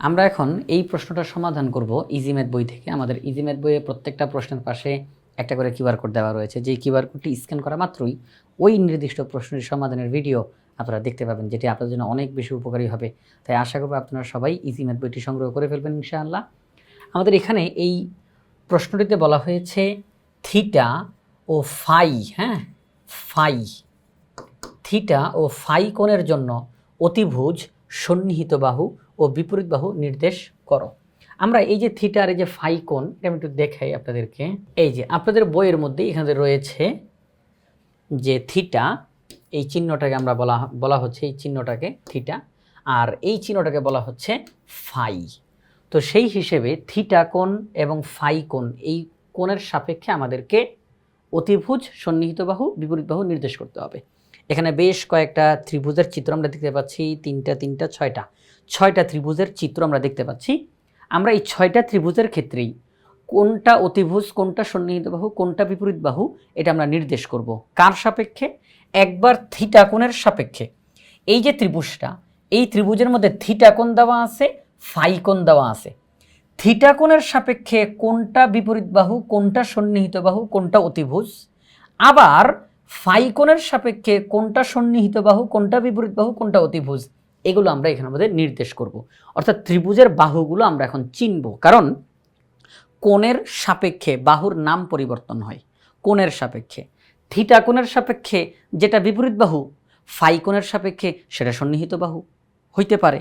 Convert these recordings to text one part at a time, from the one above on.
আমরা এখন এই প্রশ্নটার সমাধান করব ইজিম্যাথ বই থেকে। আমাদের ইজিম্যাথ বইয়ে প্রত্যেকটা প্রশ্নের পাশে একটা করে কিউআর কোড দেওয়া রয়েছে। যে কিউআর কোডটি স্ক্যান করা মাত্রই ওই নির্দিষ্ট প্রশ্নের সমাধানের ভিডিও আপনারা দেখতে পাবেন, যেটি আপনাদের জন্য অনেক বেশি উপকারী হবে। তাই আশা করব আপনারা সবাই ইজিম্যাথ বইটি সংগ্রহ করে ফেলবেন ইনশাআল্লাহ। আমাদের এখানে এই প্রশ্নটিতে বলা হয়েছে থিটা ও ফাই হ্যাঁ? ফাই থিটা ও ফাই কোণের জন্য অতিভুজ সন্নিহিত বাহু ও বিপরীত বাহু নির্দেশ করো। আমরা এই যে থিটা আর এই যে ফাই কোণ, এটা আমি একটু দেখাই আপনাদেরকে। এই যে, আপনাদের বইয়ের মধ্যে এখানে রয়েছে যে থিটা এই চিহ্নটাকে আমরা বলা বলা হচ্ছে, এই চিহ্নটাকে থিটা আর এই চিহ্নটাকে বলা হচ্ছে ফাই তো সেই হিসেবে থিটা কোণ এবং ফাই কোণ, এই কোণের সাপেক্ষে আমাদেরকে অতিভুজ সন্নিহিত বাহু, বিপরীত বাহু নির্দেশ করতে হবে। এখানে বেশ কয়েকটা ত্রিভুজের চিত্র আমরা দেখতে পাচ্ছি, তিনটা তিনটা, ছয়টা। ছয়টা ত্রিভুজের চিত্র আমরা দেখতে পাচ্ছি। আমরা এই ছয়টা ত্রিভুজের ক্ষেত্রেই কোনটা অতিভুজ, কোনটা সন্নিহিত বাহু, কোনটা বিপরীত বাহু, এটা আমরা নির্দেশ করব। কার সাপেক্ষে? একবার থিটাকোণের সাপেক্ষে। এই যে ত্রিভুজটা, এই ত্রিভুজের মধ্যে থিটাকোণ দেওয়া আছে, ফাই কোণ দেওয়া আছে। থিটাকোণের সাপেক্ষে কোনটা বিপরীত বাহু, কোনটা সন্নিহিত বাহু, কোনটা অতিভুজ? আবার ফাই কোণের সাপেক্ষে কোনটা সন্নিহিত বাহু, কোনটা বিপরীত বাহু, কোনটা অতিভুজ? এগুলো আমরা এখানে আমাদের নির্দেশ করব। অর্থাৎ ত্রিভুজের বাহুগুলো আমরা এখন চিনব। কারণ কোণের সাপেক্ষে বাহুর নাম পরিবর্তন হয়, কোণের সাপেক্ষে। থিটা কোণের সাপেক্ষে যেটা বিপরীত বাহু, ফাই কোণের সাপেক্ষে সেটা সন্নিহিত বাহু, হইতে পারে।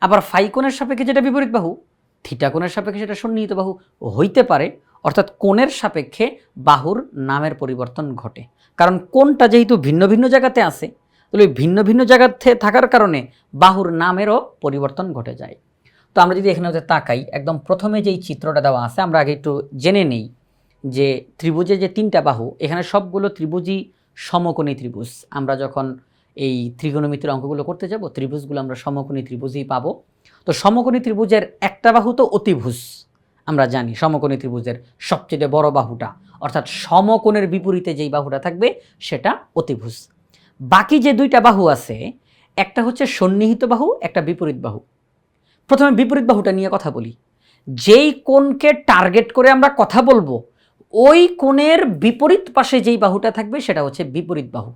আবার ফাই কোণের সাপেক্ষে যেটা বিপরীত বাহু, থিটা কোণের সাপেক্ষে সেটা সন্নিহিত বাহু, হইতে পারে। অর্থাৎ কোণের সাপেক্ষে বাহুর নামের পরিবর্তন ঘটে। কারণ কোনটা যেহেতু ভিন্ন ভিন্ন জায়গাতে আছে তাহলে ভিন্ন ভিন্ন জায়গাতে থাকার কারণে বাহুর নামেরও পরিবর্তন ঘটে যায়। তো আমরা যদি এখানে তাকাই, একদম প্রথমে যেই চিত্রটা দেওয়া আছে, আমরা আগে একটু জেনে নেই যে ত্রিভুজের যে তিনটা বাহু, এখানে সবগুলো ত্রিভুজই সমকোণী ত্রিভুজ। আমরা যখন এই ত্রিগোণমিতির অঙ্কগুলো করতে যাব, ত্রিভুজগুলো আমরা সমকোণী ত্রিভুজই পাবো। তো সমকোণী ত্রিভুজের একটা বাহু তো অতিভুজ, আমরা জানি সমকোণী ত্রিভুজের সবচেয়ে বড় বাহুটা। অর্থাৎ সমকোণের বিপরীতে যেই বাহুটা থাকবে, সেটা অতিভুজ। বাকি যে দুইটা বাহু আছে, একটা হচ্ছে সন্নিহিত বাহু, একটা বিপরীত বাহু। প্রথমে বিপরীত বাহুটা নিয়ে কথা বলি। যেই কোণকে টার্গেট করে আমরা কথা বলব, ওই কোণের বিপরীত পাশে যেই বাহুটা থাকবে, সেটা হচ্ছে বিপরীত বাহু।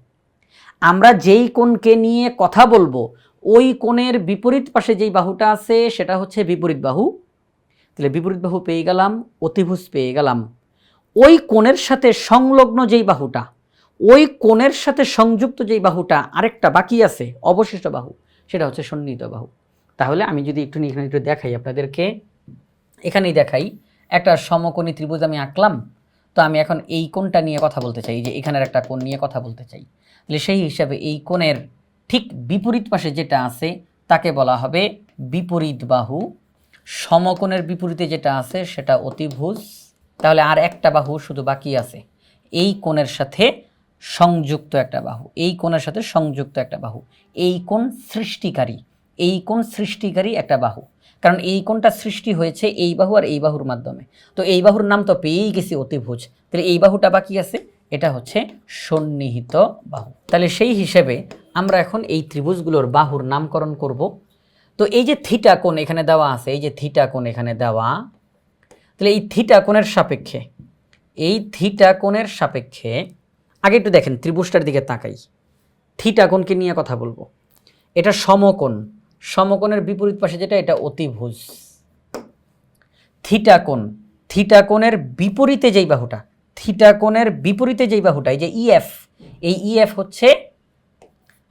আমরা যেই কোণকে নিয়ে কথা বলব, ওই কোণের বিপরীত পাশে যেই বাহুটা আছে, সেটা হচ্ছে বিপরীত বাহু। তাহলে বিপরীত বাহু পেয়ে গেলাম, অতিভুজ পেয়ে গেলাম। ওই কোণের সাথে সংলগ্ন যেই বাহুটা ওই কোণের সাথে সংযুক্ত যেই বাহুটা, আরেকটা বাকি আছে, অবশিষ্ট বাহু, সেটা হচ্ছে সন্নিহিত বাহু। তাহলে আমি যদি একটু এখানে একটু দেখাই আপনাদেরকে, এখানেই দেখাই, একটা সমকোণী ত্রিভুজ আমি আঁকলাম, তো আমি এখন এই কোণটা নিয়ে কথা বলতে চাই যে এখানের একটা কোণ নিয়ে কথা বলতে চাই। তাহলে সেই হিসাবে এই কোণের ঠিক বিপরীত পাশে যেটা আছে, তাকে বলা হবে বিপরীত বাহু। সমকোণের বিপরীতে যেটা আছে, সেটা অতিভুজ। তাহলে আর একটা বাহু শুধু বাকি আছে। এই কোণের সাথে সংযুক্ত একটা বাহু। এই কোণের সাথে সংযুক্ত একটা বাহু। এই কোণ সৃষ্টিকারী। এই কোণ সৃষ্টিকারী একটা বাহু। কারণ এই কোণটা সৃষ্টি হয়েছে এই বাহু আর এই বাহুর মাধ্যমে। তো এই বাহুর নাম তো পেয়েই গেছি অতিভুজ। তাহলে এই বাহুটা বাকি আছে? এটা হচ্ছে সন্নিহিত বাহু। তাহলে সেই হিসেবে আমরা এখন এই ত্রিভুজগুলোর বাহুর নামকরণ করব। তো এই যে থিটা কোণ এখানে দেওয়া আছে, এই যে থিটা কোণ এখানে দেওয়া, তাহলে এই থিটা কোণের সাপেক্ষে, এই থিটা কোণের সাপেক্ষে আগে একটু দেখেন, ত্রিভুজটার দিকে তাকাই। থিটা কোণকে নিয়ে কথা বলব। এটা সমকোণ। সমকোণের বিপরীত পাশে যেটা, এটা অতিভুজ। থিটা কোণ থিটা কোণের বিপরীতে যেই বাহুটা থিটা কোণের বিপরীতে যেই বাহুটা, এই যে ইএফ এই ইএফ হচ্ছে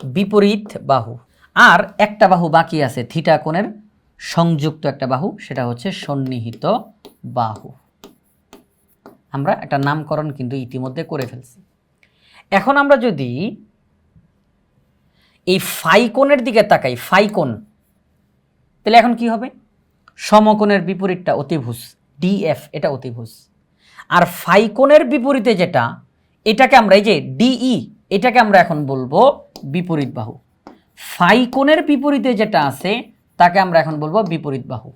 বিপরীত বাহু। আর একটা বাহু বাকি আছে থিটা কোণের সংযুক্ত একটা বাহু, সেটা হচ্ছে সন্নিহিত বাহু। আমরা একটা নামকরণ কিন্তু ইতিমধ্যে করে ফেলছি। এখন আমরা যদি এই ফাইকোনের দিকে তাকাই ফাইকোন তাহলে এখন কি হবে? সমকোণের বিপরীতটা অতিভুজ ডিএফ এটা অতিভুজ। আর ফাইকোনের বিপরীতে যেটা, এটাকে আমরা এই যে ডিই এটাকে আমরা এখন বলব বিপরীত বাহু। ফাইকোনের বিপরীতে যেটা আছে, তাকে আমরা এখন বলব বিপরীত বাহু।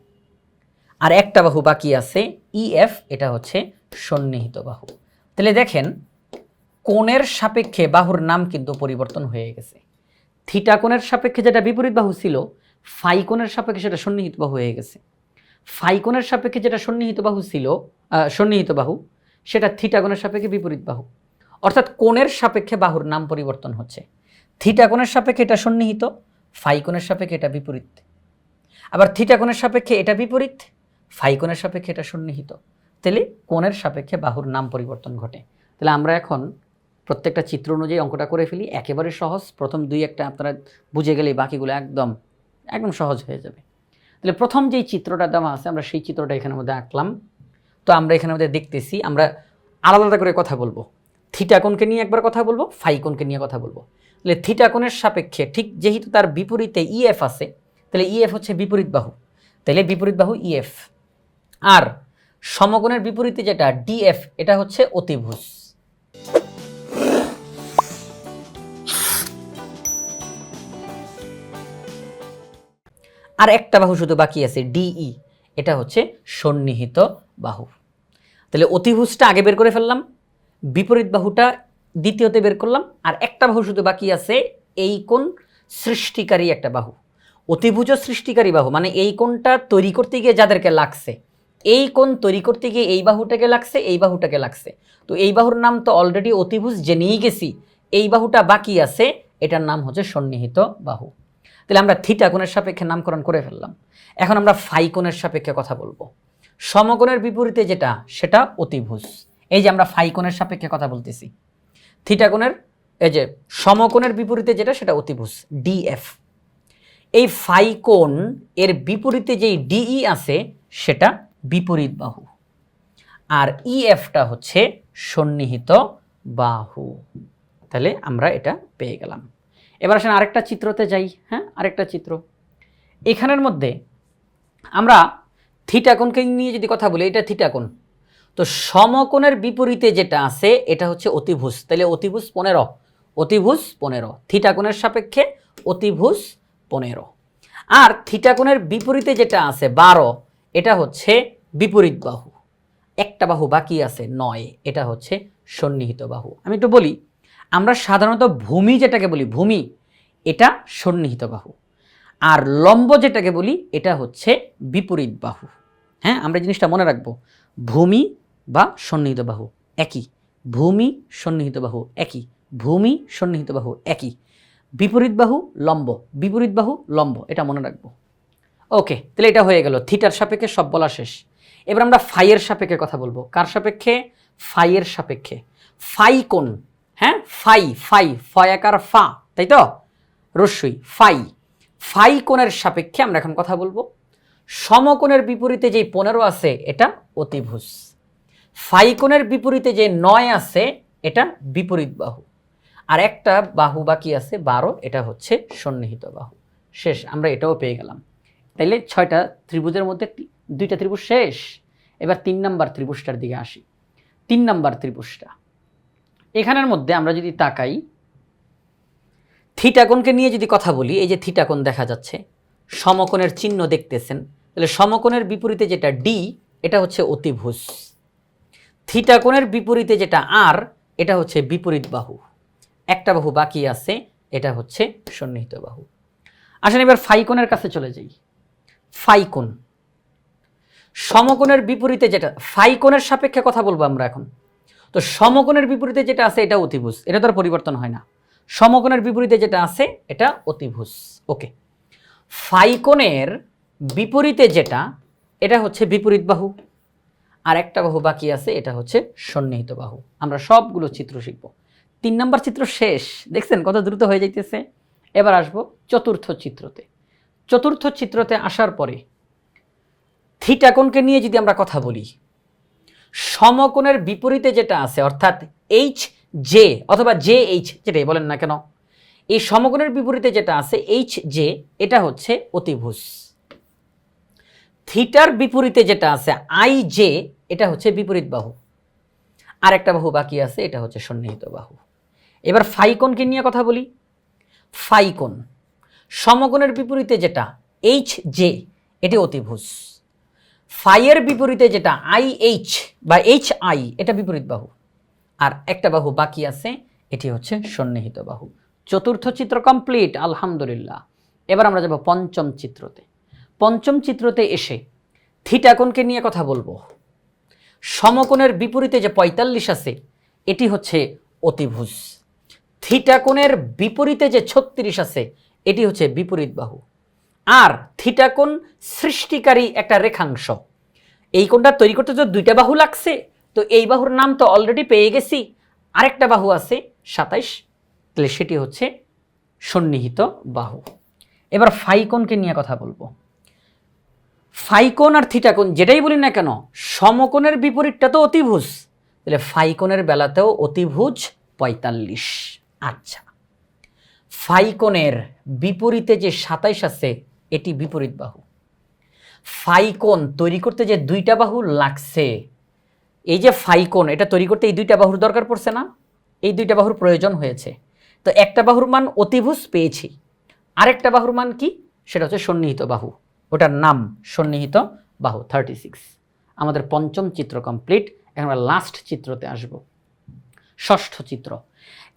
আর একটা বাহু বাকি আছে ইএফ এটা হচ্ছে সন্নিহিত বাহু। তাহলে দেখেন কোণের সাপেক্ষে বাহুর নাম কিন্তু পরিবর্তন হয়ে গেছে থিটা কোণের সাপেক্ষে যেটা বিপরীত বাহু ছিল ফাইকোণের সাপেক্ষে সেটা সন্নিহিত বাহু হয়ে গেছে ফাইকোণের সাপেক্ষে যেটা সন্নিহিত বাহু ছিল সন্নিহিত বাহু সেটা থিটাকোণের সাপেক্ষে বিপরীত বাহু অর্থাৎ কোণের সাপেক্ষে বাহুর নাম পরিবর্তন হচ্ছে থিটাকোণের সাপেক্ষে এটা সন্নিহিত ফাইকোণের সাপেক্ষে এটা বিপরীত আবার থিটাকোণের সাপেক্ষে এটা বিপরীত ফাইকোণের সাপেক্ষে এটা সন্নিহিত তাহলে কোণের সাপেক্ষে বাহুর নাম পরিবর্তন ঘটে তাহলে আমরা এখন প্রত্যেকটা চিত্র অনুযায়ী অঙ্কটা করে ফেলি, একেবারে সহজ। প্রথম দুই একটা আপনারা বুঝে গেলেই বাকিগুলো একদম একদম সহজ হয়ে যাবে। তাহলে প্রথম যেই চিত্রটা দেওয়া আছে, আমরা সেই চিত্রটা এখানের মধ্যে আঁকলাম। তো আমরা এখানের মধ্যে দেখতেছি, আমরা আলাদা আলাদা করে কথা বলব। থিটাকোণকে নিয়ে একবার কথা বলব ফাইকোনকে নিয়ে কথা বলব। তাহলে থিটাকোণের সাপেক্ষে ঠিক যেহেতু তার বিপরীতে ইএফ আছে, তাহলে ইএফ হচ্ছে বিপরীত বাহু। তাহলে বিপরীত বাহু ইএফ আর সমকোণের বিপরীতে যেটা ডিএফ এটা হচ্ছে অতিভুজ। আর একটা বাহু শুধু বাকি আছে ডিই এটা হচ্ছে সন্নিহিত বাহু। তাহলে অতিভুজটা আগে বের করে ফেললাম, বিপরীত বাহুটা দ্বিতীয়তে বের করলাম, আর একটা বাহু শুধু বাকি আছে, এই কোণ সৃষ্টিকারী একটা বাহু। অতিভুজ সৃষ্টিকারী বাহু মানে এই কোণটা তৈরি করতে গিয়ে যাদেরকে লাগছে, এই কোণ তৈরি করতে গিয়ে এই বাহুটাকে লাগছে, এই বাহুটাকে লাগছে। তো এই বাহুর নাম তো অলরেডি অতিভুজ জেনেই গেছি, এই বাহুটা বাকি আছে, এটার নাম হচ্ছে সন্নিহিত বাহু। তাহলে আমরা থিটা কোণের সাপেক্ষে নামকরণ করে ফেললাম। এখন আমরা ফাই কোণের সাপেক্ষে কথা বলব। সমকোণের বিপরীতে যেটা, সেটা অতিভুজ। এই যে আমরা ফাই কোণের সাপেক্ষে কথা বলতেছি। থিটা কোণের, এই যে সমকোণের বিপরীতে যেটা, সেটা অতিভুজ ডিএফ এই ফাই কোণ, এর বিপরীতে যেই ডিই আছে, সেটা বিপরীত বাহু। আর ইএফটা হচ্ছে সন্নিহিত বাহু। তাহলে আমরা এটা পেয়ে গেলাম। এবার আসেন আরেকটা চিত্রতে যাই হ্যাঁ? আরেকটা চিত্র। এখানের মধ্যে আমরা থিটাকোণকে নিয়ে যদি কথা বলি, এটা থিটাকোণ তো সমকোণের বিপরীতে যেটা আছে, এটা হচ্ছে অতিভুজ। তাহলে অতিভুজ পনেরো অতিভুজ পনেরো। থিটাকোণের সাপেক্ষে অতিভুজ পনেরো। আর থিটাকোণের বিপরীতে যেটা আছে, বারো, এটা হচ্ছে বিপরীত বাহু। একটা বাহু বাকি আছে, নয়, এটা হচ্ছে সন্নিহিত বাহু। আমি একটু বলি আমরা সাধারণত ভূমি যেটাকে বলি, ভূমি, এটা সন্নিহিত বাহু। আর লম্ব যেটাকে বলি, এটা হচ্ছে বিপরীত বাহু। হ্যাঁ আমরা জিনিসটা মনে রাখব। ভূমি বা সন্নিহিত বাহু একই। ভূমি, সন্নিহিত বাহু একই। ভূমি, সন্নিহিত বাহু একই। বিপরীত বাহু, লম্ব। বিপরীত বাহু, লম্ব। এটা মনে রাখব। ওকে, তাহলে এটা হয়ে গেল। থিটার সাপেক্ষে সব বলা শেষ। এবার আমরা ফাইয়ের সাপেক্ষে কথা বলব। কার সাপেক্ষে? ফাইয়ের সাপেক্ষে। ফাই কোন হ্যাঁ? ফাই ফাই ফয়াকার ফা, তাই তো? রস্যই, ফাই। ফাই কোণের সাপেক্ষে আমরা এখন কথা বলব। সমকোণের বিপরীতে যে পনেরো আছে, এটা অতিভুজ। ফাই কোণের বিপরীতে যে নয় আছে, এটা বিপরীত বাহু। আর একটা বাহু বাকি আছে, বারো, এটা হচ্ছে সন্নিহিত বাহু। শেষ, আমরা এটাও পেয়ে গেলাম। তাইলে ছয়টা ত্রিভুজের মধ্যে দুইটা ত্রিভুজ শেষ। এবার তিন নাম্বার ত্রিভুজটার দিকে আসি। তিন নাম্বার ত্রিভুজটা। এখানের মধ্যে আমরা যদি তাকাই, থিটাকোণকে নিয়ে যদি কথা বলি, এই যে থিটাকোণ দেখা যাচ্ছে, সমকোণের চিহ্ন দেখতেছেন, তাহলে সমকোণের বিপরীতে যেটা ডি এটা হচ্ছে অতিভুজ। থিটাকোণের বিপরীতে যেটা আর এটা হচ্ছে বিপরীত বাহু। একটা বাহু বাকি আছে, এটা হচ্ছে সন্নিহিত বাহু। আসেন এবার ফাইকোণের কাছে চলে যাই। ফাইকোণ সমকোণের বিপরীতে যেটা ফাইকোণের সাপেক্ষে কথা বলব আমরা এখন। তো সমকোণের বিপরীতে যেটা আছে এটা অতিভুজ, এটা তো আর পরিবর্তন হয় না। সমকোণের বিপরীতে যেটা আছে এটা অতিভুজ ওকে ফাইকোণের বিপরীতে যেটা, এটা হচ্ছে বিপরীত বাহু, আর একটা বাহু বাকি আছে, এটা হচ্ছে সন্নিহিত বাহু। আমরা সবগুলো চিত্র শিখব। তিন নম্বর চিত্র শেষ, দেখছেন কত দ্রুত হয়ে যাইতেছে? এবার আসব চতুর্থ চিত্রতে। চতুর্থ চিত্রতে আসার পরে থিটাকোণকে নিয়ে যদি আমরা কথা বলি সমকোণের বিপরীতে যেটা আছে, অর্থাৎ এইচ জে অথবা জে এইচ যেটাই বলেন না কেন, এই সমকোণের বিপরীতে যেটা আছে এইচ জে এটা হচ্ছে অতিভুজ। থিটার বিপরীতে যেটা আছে আই জে এটা হচ্ছে বিপরীত বাহু। আর একটা বাহু বাকি আছে, এটা হচ্ছে সন্নিহিত বাহু। এবার ফাইকোণকে নিয়ে কথা বলি। ফাইকোন সমকোণের বিপরীতে যেটা এইচ জে এটি অতিভুজ। ফাইয়ের বিপরীতে যেটা আই এইচ বা এইচ আই, এটা বিপরীত বাহু। আর একটা বাহু বাকি আছে, এটি হচ্ছে সন্নিহিত বাহু। চতুর্থ চিত্র কমপ্লিট, আলহামদুলিল্লাহ। এবার আমরা যাব পঞ্চম চিত্রতে। পঞ্চম চিত্রতে এসে থিটাকোণকে নিয়ে কথা বলব। সমকোণের বিপরীতে যে পঁয়তাল্লিশ আছে, এটি হচ্ছে অতিভুজ। থিটাকোণের বিপরীতে যে ছত্রিশ আছে, এটি হচ্ছে বিপরীত বাহু। আর থিটাকোণ সৃষ্টিকারী একটা রেখাংশ। এই কোণটা তৈরি করতে তো দুইটা বাহু লাগছে, তো এই বাহুর নাম তো অলরেডি পেয়ে গেছি। আরেকটা বাহু আছে, সাতাইশ, তাহলে সেটি হচ্ছে সন্নিহিত বাহু। এবার ফাইকোণকে নিয়ে কথা বলব। ফাইকোণ আর থিটাকোণ যেটাই বলি না কেন, সমকোণের বিপরীতটা তো অতিভুজ। তাহলে ফাইকোণের বেলাতেও অতিভুজ পঁয়তাল্লিশ। আচ্ছা। ফাইকোণের বিপরীতে যে সাতাইশ আছে এটি বিপরীত বাহু। ফাইকোন তৈরি করতে যে দুইটা বাহু লাগছে, এই যে ফাইকোন, এটা তৈরি করতে এই দুইটা বাহুর দরকার পড়ছে না, এই দুইটা বাহুর প্রয়োজন হয়েছে। তো একটা বাহুর মান অতিভুজ পেয়েছি, আরেকটা বাহুর মান কি? সেটা হচ্ছে সন্নিহিত বাহু, ওটার নাম সন্নিহিত বাহু থার্টি সিক্স আমাদের পঞ্চম চিত্র কমপ্লিট এখন আমরা লাস্ট চিত্রতে আসব। ষষ্ঠ চিত্র,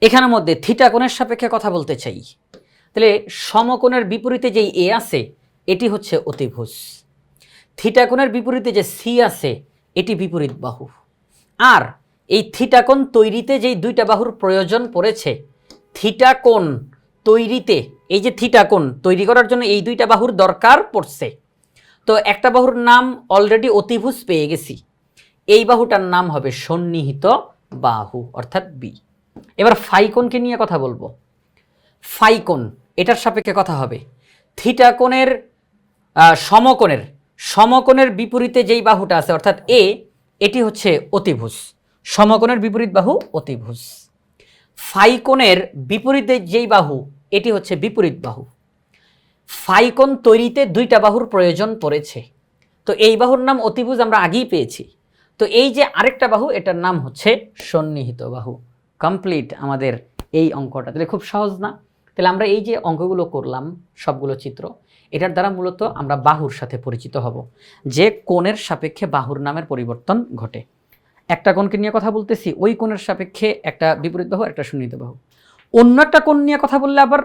এখানের মধ্যে থিটা কোণের সাপেক্ষে কথা বলতে চাই। তাহলে সমকোণের বিপরীতে যেই এ আছে, এটি হচ্ছে অতিভুজ। থিটাকোণের বিপরীতে যে সি আছে, এটি বিপরীত বাহু। আর এই থিটাকোণ তৈরিতে যেই দুইটা বাহুর প্রয়োজন পড়েছে, থিটাকোণ তৈরিতে, এই যে থিটাকোণ তৈরি করার জন্য এই দুইটা বাহুর দরকার পড়ছে। তো একটা বাহুর নাম অলরেডি অতিভুজ পেয়ে গেছি। এই বাহুটার নাম হবে সন্নিহিত বাহু, অর্থাৎ বি এবার ফাইকোণকে নিয়ে কথা বলব। ফাইকোণ এটার সাপেক্ষে কথা হবে। থিটা কোণের সমকোণের সমকোণের বিপরীতে যেই বাহুটা আছে, অর্থাৎ এ এটি হচ্ছে অতিভুজ। সমকোণের বিপরীত বাহু অতিভুজ। ফাইকোণের বিপরীতে যেই বাহু, এটি হচ্ছে বিপরীত বাহু। ফাইকোণ তৈরিতে দুইটা বাহুর প্রয়োজন পড়েছে। তো এই বাহুর নাম অতিভুজ আমরা আগেই পেয়েছি। তো এই যে আরেকটা বাহু, এটার নাম হচ্ছে সন্নিহিত বাহু। কমপ্লিট আমাদের এই অঙ্কটা। তাহলে খুব সহজ না? তাহলে আমরা এই যে অঙ্কগুলো করলাম, সবগুলো চিত্র, এটার দ্বারা মূলত আমরা বাহুর সাথে পরিচিত হব, যে কোণের সাপেক্ষে বাহুর নামের পরিবর্তন ঘটে। একটা কোণকে নিয়ে কথা বলতেছি, ওই কোণের সাপেক্ষে একটা বিপরীত বাহু, একটা সন্নিহিত বাহু। অন্য একটা কোণ নিয়ে কথা বললে আবার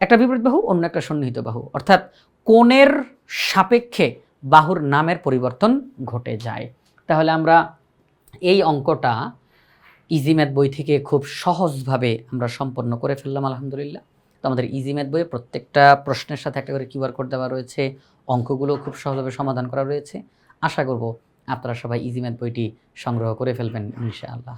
একটা বিপরীত বাহু, অন্য একটা সন্নিহিত বাহু। অর্থাৎ কোণের সাপেক্ষে বাহুর নামের পরিবর্তন ঘটে যায়। তাহলে আমরা এই অঙ্কটা ইজি ম্যাথ বই থেকে খুব সহজভাবে আমরা সম্পন্ন করে ফেললাম, আলহামদুলিল্লাহ। তো আমাদের ইজি ম্যাথ বইয়ে প্রত্যেকটা প্রশ্নের সাথে একটা করে কিউআর কোড দেওয়া রয়েছে। অঙ্কগুলো খুব সহজভাবে সমাধান করা রয়েছে। আশা করব আপনারা সবাই ইজি ম্যাথ বইটি সংগ্রহ করে ফেলবেন, ইনশাআল্লাহ।